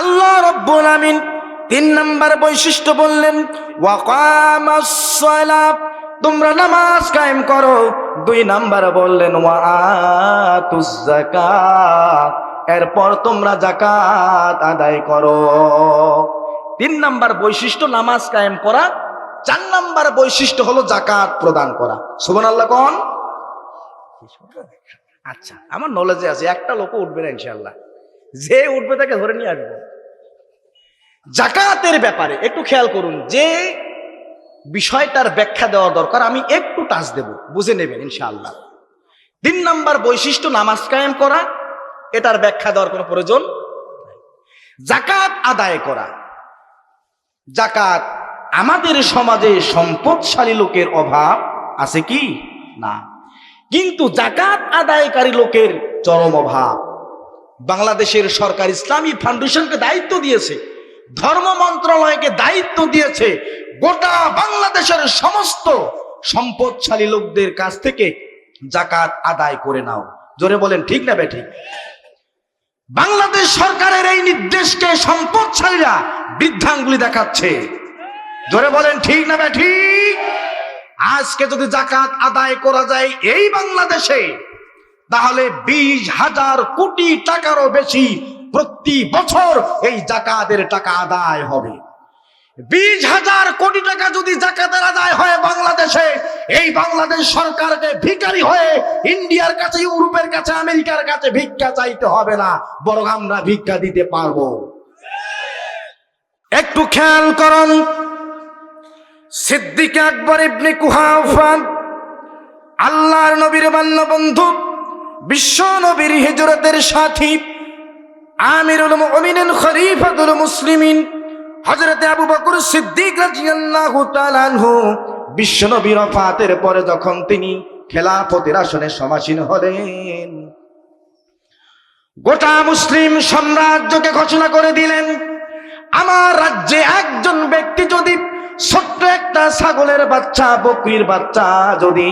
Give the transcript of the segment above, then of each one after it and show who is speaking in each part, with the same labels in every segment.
Speaker 1: আল্লাহ রব্বুল আমিন তিন নাম্বার বৈশিষ্ট্য বললেন তোমরা নামাজ কায়েম করো। দুই নাম্বার বললেন এরপর তোমরা জাকাত আদায় করো। তিন নাম্বার বৈশিষ্ট্য, নামাজ কায়েম করা। চার নাম্বার বৈশিষ্ট্য হলো জাকাত প্রদান করা। সুবহানাল্লাহ কন? আচ্ছা আমার নলেজে আছে, একটা লোক উঠবে না ইনশাআল্লাহ। যে উঠবে তাকে ধরে নিয়ে আসব। জাকাতের ব্যাপারে একটু খেয়াল করুন, যে বিষয়টার ব্যাখ্যা দেওয়া দরকার, আমি একটু টাচ দেব, বুঝে নেবেন ইনশাআল্লাহ। তিন নাম্বার বৈশিষ্ট্য, নামাজ কায়েম করা, এটার ব্যাখ্যা দেওয়ার কোনো প্রয়োজন জাকাত আদায় করা, জাকাত আমাদের সমাজে সম্পদশালী লোকের অভাব আছে কি? না। কিন্তু জাকাত আদায়কারী লোকের চরম অভাব বাংলাদেশের সরকার ইসলামী ফাউন্ডেশনকে দায়িত্ব দিয়েছে, ধর্ম মন্ত্রণালয়কে দায়িত্ব দিয়েছে, গোটা বাংলাদেশের সমস্ত সম্পদশালী লোকদের কাছ থেকে জাকাত আদায় করে নাও। জোরে বলেন, ঠিক না বে ঠিক? বাংলাদেশ সরকারের এই নির্দেশকে সম্পদশালীরা বৃদ্ধাঙ্গুলি দেখাচ্ছে। জোরে বলেন, ঠিক না বে ঠিক? আজকে যদি জাকাত আদায় করা যায় এই বাংলাদেশে তাহলে বিশ হাজার কোটি টাকারও বেশি প্রতি বছর এই জাকাতের টাকা আদায় হবে। বিশ হাজার কোটি টাকা যদি জাকাতের আদায় হয় বাংলাদেশে, এই বাংলাদেশ সরকারকে ভিখারি হয়ে ইন্ডিয়ার কাছে, ইউরোপের কাছে, আমেরিকার কাছে ভিক্ষা চাইতে হবে না, বরং আমরা ভিক্ষা দিতে পারব। একটু খেয়াল করুন, সিদ্দিক আকবর ইবনে কুহাফা, আল্লাহর নবীর বাল্য বন্ধু বিশ্ব নবীর হিজরতের সাথী, আমিরুল মুমিনিন, খলিফাতুল মুসলিমিন, হযরতে আবু বকর সিদ্দিক রাদিয়াল্লাহু তাআলা আনহু। বিশ্ব নবীর ওফাতের পরে যখন তিনি খেলাফতের আসনে সমাসীন হলেন, গোটা মুসলিম সাম্রাজ্যকে ঘোষণা করে দিলেন, আমার রাজ্যে একজন ব্যক্তি যদি ছোট্ট একটা ছাগলের বাচ্চা, বকরির বাচ্চা যদি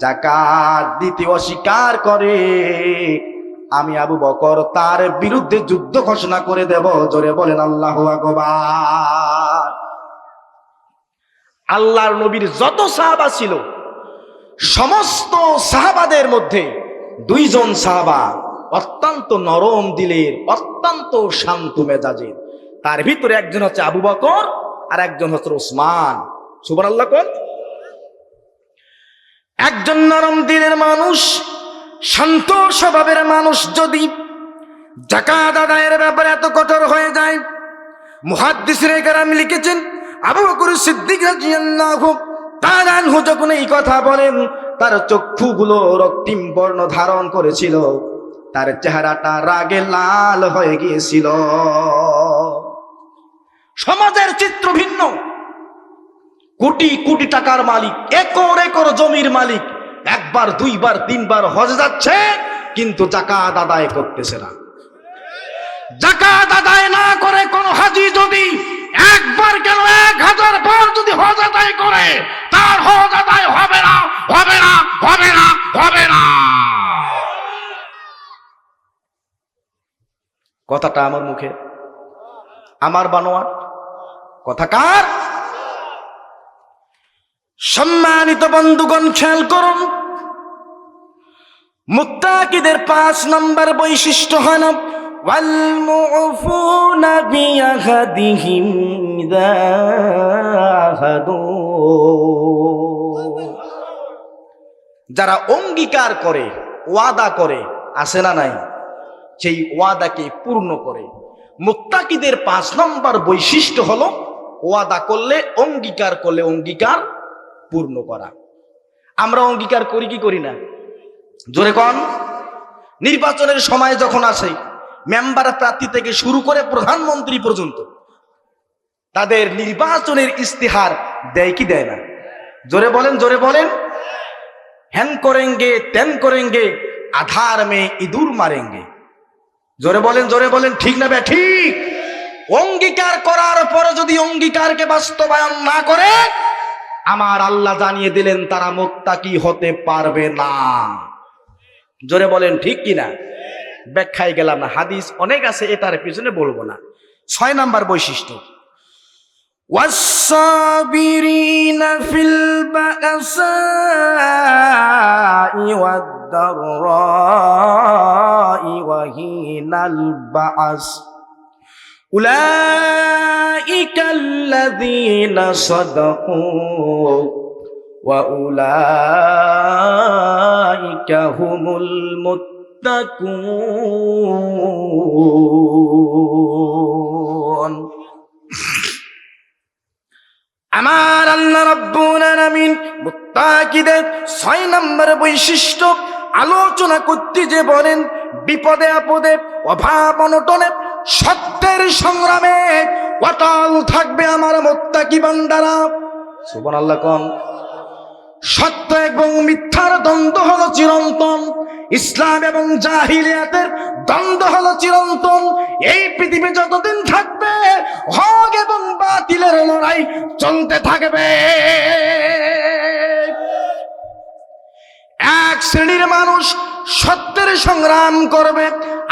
Speaker 1: জাকাত দিতে অস্বীকার করে। আমি আবু বকর তার বিরুদ্ধে যুদ্ধ ঘোষণা করে দেব। জোরে বলেন, আল্লাহ আল্লাহর নবীর যত সাহাবা ছিল, সমস্ত সাহাবাদের মধ্যে দুইজন সাহাবা অত্যন্ত নরম দিলের, অত্যন্ত শান্ত মেজাজের। তার ভিতরে একজন হচ্ছে আবু বকর আর একজন হচ্ছে ওসমান। সুবর আল্লাহ কোন? একজন নরম দিলের মানুষ, শান্ত স্বভাবের মানুষ যদি জাকাত আদায়ের ব্যাপারে এত কঠোর হয়ে যায় মুহাদ্দিসিনে কেরাম লিখেছেন, আবু বকর সিদ্দিক রাদিয়াল্লাহু তাআলা আনহু যখন এই কথা বলেন, তার চক্ষুগুলো রক্তিম বর্ণ ধারণ করেছিল, তার চেহারাটা রাগে লাল হয়ে গিয়েছিল। সমাজের চিত্র ভিন্ন। কোটি কোটি টাকার মালিক, একর একর জমির মালিক। একবার, দুইবার, তিনবার হজ যাচ্ছে, কিন্তু জাকাত আদায় করতেছে না। জাকাত আদায় না করে কোন হাজি যদি একবার কেন এক হাজার বার যদি হজ আদায় করে, তার হজ আদায় হবে না হবে না হবে না হবে না। কথাটা আমার মুখে। আমার বানোয়া কথা কার? সম্মানিত বন্ধুগণ খেয়াল করুন মুত্তাকিদের পাঁচ নম্বর বৈশিষ্ট্য হল والمعفون بعهدهم إذا عاهدوا যারা অঙ্গীকার করে ওয়াদা করে আসে না নাই সেই ওয়াদাকে পূর্ণ করে মুত্তাকিদের পাঁচ নম্বর বৈশিষ্ট্য হলো ওয়াদা করলে অঙ্গীকার করলে অঙ্গীকার পূর্ণ করা। আমরা অঙ্গীকার করি কি করি না? জোরে কন। নির্বাচনের সময় যখন আসে, মেম্বার প্রার্থী থেকে শুরু করে প্রধানমন্ত্রী পর্যন্ত, তাদের নির্বাচনের ইস্তেহার দেয় কি দেয় না? জোরে বলেন জোরে বলেন। হ্যান করেঙ্গে তেন করেঙ্গে, আধার মে ইঁদুর মারেঙ্গে। জোরে বলেন জোরে বলেন, ঠিক না বে, ঠিক? অঙ্গীকার করার পরে যদি অঙ্গীকারকে বাস্তবায়ন না করে আমার আল্লাহ জানিয়ে দিলেন তারা মোত্তাকি হতে পারবে না জোরে বলেন ঠিক কিনা ব্যাখ্যায় গেলাম না হাদিস অনেক আছে এটার পিছনে বলবো না ছয় নাম্বার বৈশিষ্ট্য
Speaker 2: والصابرين في البأساء والضراء وحين البعث أولئك الذين صدقوا وأولئك هم المتقون আমার আল্লাহ রব্বুল আলামিন মুত্তাকিদের ছয় নম্বর বৈশিষ্ট্য আলোচনা করতে যে বলেন বিপদে আপদে অভাব অনটনে সত্যের সংগ্রামে অটল থাকবে আমার মুত্তাকি বান্দারা। সুবহানাল্লাহ কোন। সত্য এবং মিথ্যার দ্বন্দ্ব হলো চিরন্তন। ইসলাম এবং জাহিলিয়াতের দ্বন্দ্ব হলো চিরন্তন। এই পৃথিবী যতদিন থাকবে, হক এবং বাতিলের লড়াই চলতে থাকবে। এক শ্রেণির মানুষ সত্যের সংগ্রাম করবে,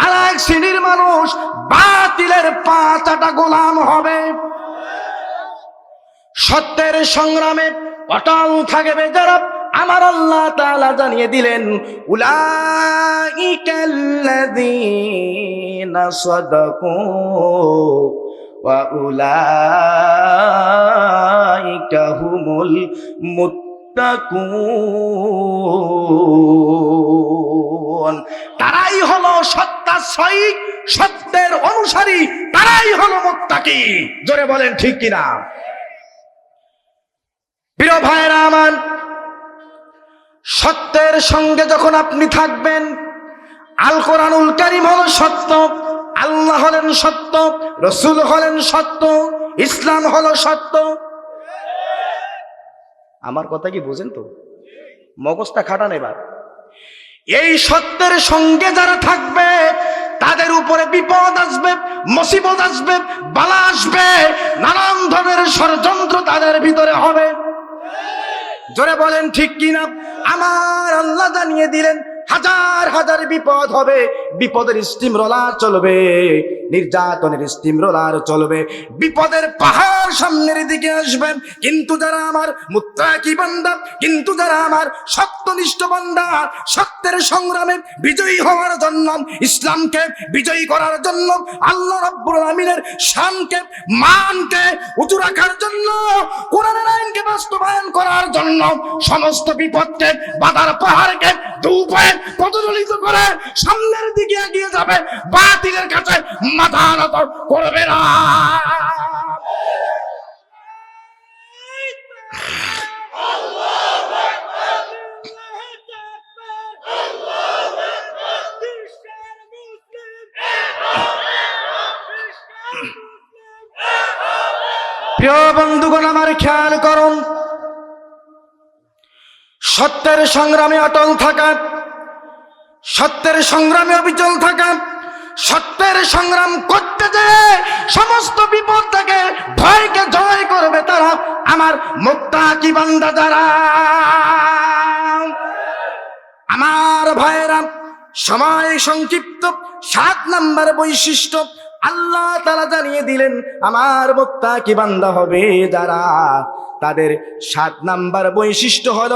Speaker 2: আর এক শ্রেণির মানুষ বাতিলের পাঁচাটা গোলাম হবে। সত্যের সংগ্রামে অটল থাকবে যারা আমার আল্লাহ তাআলা জানিয়ে দিলেন, উলাইকাল্লাযীনা তারাই হলো সত্যাশ্রয়ী সত্যের অনুসারী তারাই হলো মুত্তাকি। জোরে বলেন ঠিক কিনা? প্রিয় ভাইরা আমার, সত্যের সঙ্গে যখন আপনি থাকবেন, আল কোরআনুল কারিম হলো সত্য, আল্লাহ হলেন সত্য, রসুল হলেন সত্য, ইসলাম হলো সত্য। আমার কথা কি বোঝেন তো? মগজটা খাটান এবার। এই সত্যের সঙ্গে যারা থাকবে তাদের উপরে বিপদ আসবে, মুসিবত আসবে, বালা আসবে, নানান ধরনের ষড়যন্ত্র তাদের ভিতরে হবে। জোরে বলেন ঠিক কিনা? আমার আল্লাহ জানিয়ে দিলেন, হাজার হাজার বিপদ হবে। বিপদের স্টিম রোলার চলবে, নির্যাতনের স্টিম রোলার চলবে। বিপদের পাহাড় সামনের দিকে আসবে, কিন্তু যারা আমার মুত্তাকি বান্দা, কিন্তু যারা আমার সত্যনিষ্ঠ বান্দা সত্যের সংগ্রামে বিজয়ী হওয়ার জন্য, ইসলামকে বিজয়ী করার জন্য, আল্লাহ রাব্বুল আমিনের শানকে, মানকে উঁচু রাখার জন্য কোরআনের আইনকে বাস্তবায়ন করার জন্য সমস্ত বিপদকে, বাধার পাহাড়কে দুপায়ে প্রজ্বলিত করে সামনের দিকে এগিয়ে যাবে, বাতিলের কাছে মাথা নত করবে না। প্রিয় বন্ধুগণ, আমার খেয়াল করুন, সত্যের সংগ্রামে অটল থাকা সত্যের সংগ্রামে অবিচল থাকা, সত্যের সংগ্রাম করতে যে সমস্ত বিপদ থেকে ভয়কে জয় করবে তারা আমার মুক্তা কি বান্দা যারা। আমার ভাইয়েরা, সময় সংক্ষিপ্ত, সাত নাম্বার বৈশিষ্ট্য, আল্লাহ তারা জানিয়ে দিলেন, আমার মুক্তা কি বান্দা হবে যারা। তাদের সাত নাম্বার বৈশিষ্ট্য হল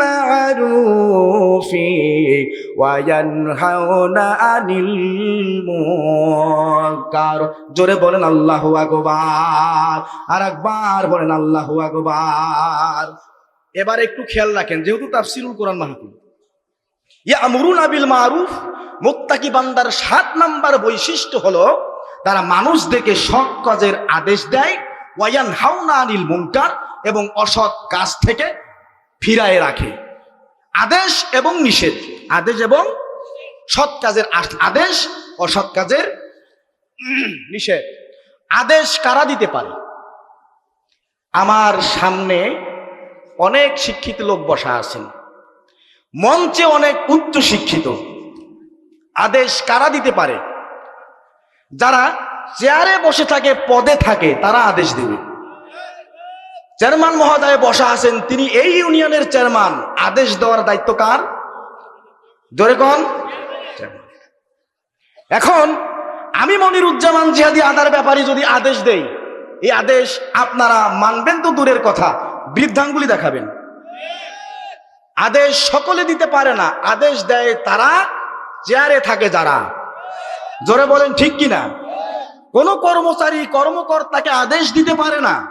Speaker 2: মারুফি জোরে বলেন আল্লাহু আকবার আর একবার বলেন আল্লাহু আকবার।
Speaker 1: এবার একটু খেয়াল রাখেন, যেহেতু তার তাফসিরুল কোরআন মাহফিল। ইয়া আমরুন আবিল মারুফ মুত্তাকি বান্দার সাত নাম্বার বৈশিষ্ট্য হলো তারা মানুষ দেখে সৎ কাজের আদেশ দেয়। ওয়ায়ান হাউনা আনিল মুনকার এবং অসৎ কাজ থেকে ফিরায় রাখে। আদেশ এবং নিষেধ। আদেশ এবং সৎ কাজের আদেশ, অসৎ কাজের নিষেধ। আদেশ কারা দিতে পারে? আমার সামনে অনেক শিক্ষিত লোক বসা আছেন। মঞ্চে অনেক উচ্চ শিক্ষিত। আদেশ কারা দিতে পারে? যারা চেয়ারে বসে থাকে, পদে থাকে, তারা আদেশ দেবে। চেয়ারম্যান মহোদয় বসা আছেন তিনি, এই ইউনিয়নের চেয়ারম্যান। আদেশ দেওয়ার দায়িত্ব কার?
Speaker 2: জোরে কন। এখন, আমি মনিরুজ্জামান জিহাদি আদার ব্যাপারে যদি আদেশ দেই, এই আদেশ আপনারা মানবেন তো দূরের কথা, বৃদ্ধাঙ্গুলি দেখাবেন। আদেশ সকলে দিতে পারে না, আদেশ দেয় তারা, চেয়ারে থাকে যারা। জোরে বলেন, ঠিক কিনা? কোন কর্মচারী কর্মকর্তাকে আদেশ দিতে পারে না।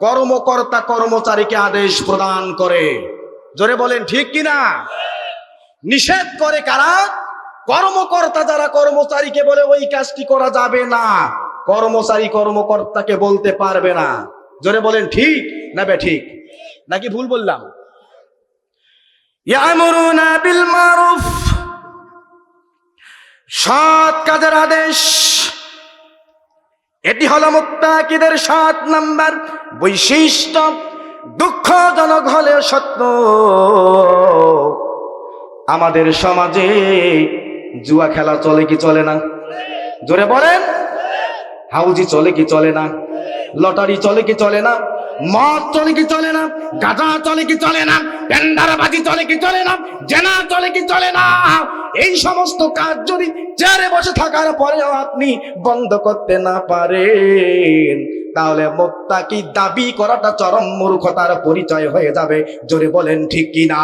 Speaker 2: কর্মকর্তা কর্মচারীকে আদেশ প্রদান করে। জোরে বলেন, ঠিক কিনা? নিষেধ করে কারা? কর্মকর্তা যারা কর্মচারীকে বলে ওই কাজটি করা যাবে না, কর্মচারী কর্মকর্তাকে বলতে পারবে না। জোরে বলেন, ঠিক না বে ঠিক? নাকি ভুল বললাম? ইয়ামুরুনা বিল মারুফ। সৎ কাজের আদেশ। এটি হলো মুত্তাকিদের সাত নাম্বার বৈশিষ্ট্য। দুঃখজনক হলে সত্য। আমাদের সমাজে জুয়া খেলা চলে কি চলে না? জোরে বলেন। হাউজি চলে কি চলে না? লটারি চলে কি চলে না? মদ চলে কি চলে না? গাঁজা চলে কি চলে না? পেন্ডারাবাজি চলে কি চলে না? জেনা চলে কি চলে না? এই সমস্ত কাজ যদি চেয়ারে বসে থাকার পরেও আপনি বন্ধ করতে না পারেন, তাহলে মোত্তাকি দাবি করাটা চরম মূর্খতার পরিচয় হয়ে যাবে? জোরে বলেন ঠিক কিনা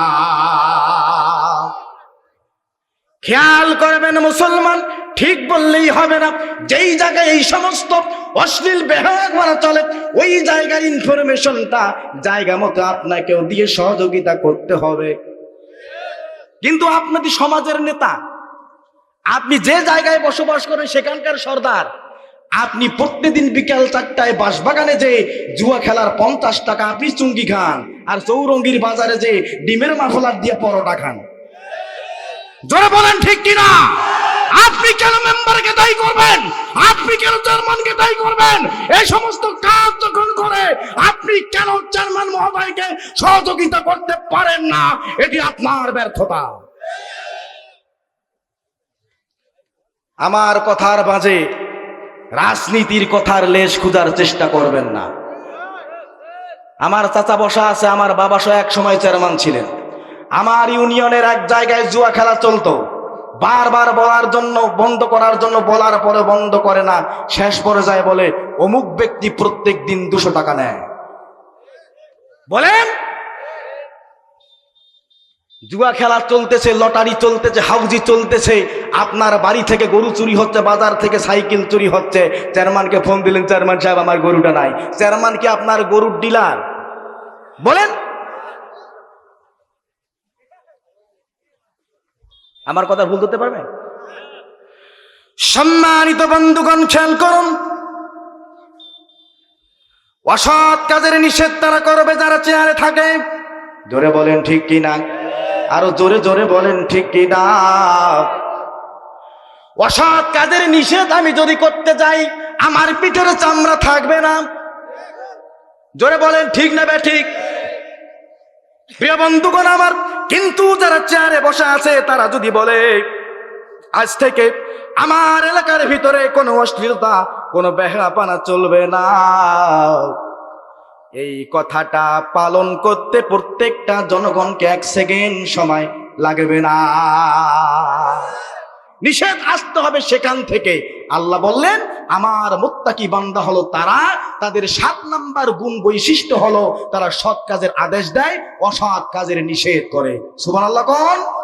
Speaker 2: খেয়াল করবেন মুসলমান ঠিক বললেই হবে না। যেই জায়গায় এই সমস্ত অশ্লীল বেহায়া করা চলে, ওই জায়গার ইনফরমেশনটা জায়গা মতো আপনাকেও দিয়ে সহযোগিতা করতে হবে। কিন্তু আপনাদের সমাজের নেতা। আপনি যে জায়গায় বসবাস করেন, সেখানকার সর্দার। আপনি প্রত্যেকদিন বিকাল চারটায় বাঁশবাগানে যে জুয়া খেলার পঞ্চাশ টাকা আপনি চুঙ্গি খান, আর চৌরঙ্গির বাজারে যে ডিমের মাফলার দিয়ে পরোটা খান। জোরে বলেন ঠিক কিনা? আপনি কেন মেম্বারকে দায়ী করবেন? আপনি কেন চেয়ারম্যানকে দায়ী করবেন? এই সমস্ত কাজ যখন করে, আপনি কেন চেয়ারম্যান মহোদয়কে সহযোগিতা করতে পারেন না? এটি আপনার ব্যর্থতা। আমার কথার বাজে রাজনীতির কথার লেশ খুঁজার চেষ্টা করবেন না। আমার চাচা বসা আছে, আমার বাবা সহ এক সময় চেয়ারম্যান ছিলেন। আমার ইউনিয়নের এক জায়গায় জুয়া খেলা চলতো। বারবার বলার জন্য, বন্ধ করার জন্য বলার পরে বন্ধ করে না, শেষ পর্যায়ে বলে, অমুক ব্যক্তি প্রত্যেক দিন দুশো টাকা নেয়। বলেন? জুয়া খেলা চলতেছে, লটারি চলতেছে, হাউজি চলতেছে, আপনার বাড়ি থেকে গরু চুরি হচ্ছে, বাজার থেকে সাইকেল চুরি হচ্ছে, চেয়ারম্যানকে ফোন দিলেন, চেয়ারম্যান সাহেব, আমার গরুটা নাই। চেয়ারম্যান কি আপনার গরুর ডিলার? বলেন? আমার কথা ভুল করতে পারবে? সম্মানিত বন্ধুগণ, খেয়াল করুন। অসৎ কাজের নিষেধ তারা করবে যারা চেয়ারে থাকে। জোরে বলেন ঠিক কি না? আরও জোরে জোরে বলেন ঠিক কি না? অসৎ কাজের নিষেধ আমি যদি করতে যাই, আমার পিঠের চামড়া থাকবে না। জোরে বলেন ঠিক না বে ঠিক? প্রিয় বন্ধুগণ, আমার কিন্তু যারা চেয়ারে বসে আছে, তারা যদি বলে, আজ থেকে আমার এলাকার ভিতরে কোনো অশ্লীলতা, কোনো বেহাপানা চলবে না। এই কথাটা পালন করতে প্রত্যেকটা জনগণকে এক সেকেন্ড সময় লাগবে না। নিষেধ আসতে হবে সেখান থেকে। আল্লাহ বললেন, আমার মোত্তাকি বান্দা হলো তারা, তাদের সাত নাম্বার গুণ বৈশিষ্ট্য হলো তারা সৎ কাজের আদেশ দেয়, অসৎ কাজের নিষেধ করে। সুবান আল্লাহ কোন?